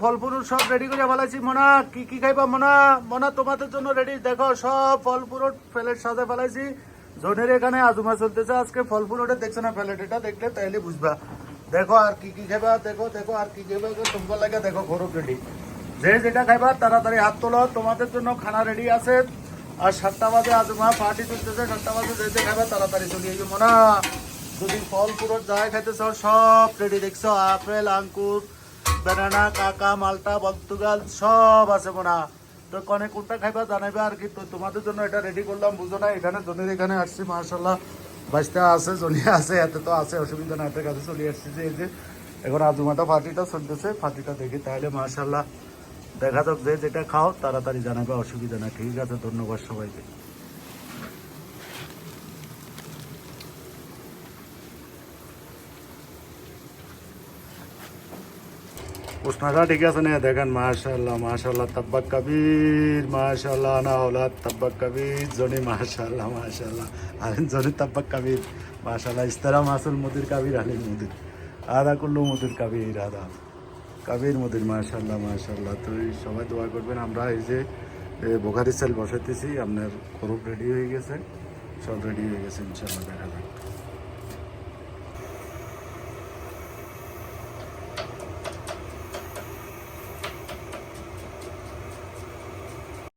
ফল ফুল সব রেডি করে ফেলাইছি মোনা, কি কি খাইবা মোনা? মোনা, তোমাদের জন্য রেডি দেখো, সব ফল ফুল প্লেট সাজা ফেলাইছি। জনের এখানে আজুমা চলতেছে। আজকে ফল ফুল ওটা দেখছ না প্লেট? এটা দেখলে তাইলে বুঝবা। দেখো, আর কি কি খাইবা? দেখো দেখো, আর কি খাইবা? তোমার লাগে দেখো গরম রেডি যে যেটা খাইবা, তাড়াতাড়ি হাত তোলো। তোমাদের জন্য খানা রেডি আছে। আর সাতটা বাজে আজমা পার্টি চলতেছে। সাতটা বাজে যে যে খাইবা, তাড়াতাড়ি চলে যাব মোনা যদি ফল পুরো যাই খাইতে সব রেডি দেখছ। আপেল আঙ্কুর বেনানা, কাকা, মালটা পর্তুগাল সব আছে মোনা। তো কনে কোনটা খাইবা জানাইবে আর কি, তো তোমাদের জন্য এটা রেডি করলাম, বুঝো না, এখানে জনের এখানে আসছি মার্শাল্লাহ বাইশটা আছে জনিয়া আছে, এত তো আছে, অসুবিধা না এতের কাছে চলে আসছি যে, এই যে, এখন আজুমাটা ফাটিটা চলতেছে, ফাটিটা দেখি তাহলে মার্শাল্লাহ দেখা যাক যে যেটা খাও, তাড়াতাড়ি জানাবে অসুবিধা না ঠিক আছে, ধন্যবাদ সবাইকে। উষ্ণাটা ঠিক আছে না, দেখেন মাশাল্লাহ মাশাল্লাহ তাব্বাক কবির মাশাল্লাহ না ওলাদ তাব্বাক কবির, জনি মাশাল্লাহ মাশাল্লাহ আলেন জনি, তাব্বাক কবির মাশাল্লাহ ইস্তারা মাসুল মুদির কবির আলিন মুদির, আদা কুল্লু মুদির কবির, আদা কবির মুদির মাশাল্লাহ মাশাল্লাহ তো এই সবাই দোয়া করবেন, আমরা এই যে বোখারি সেল বসাইতেছি, আপনার খরুপ রেডি হয়ে গেছে, সব রেডি হয়ে গেছে ইনশাল্লাহ দেখা যাবে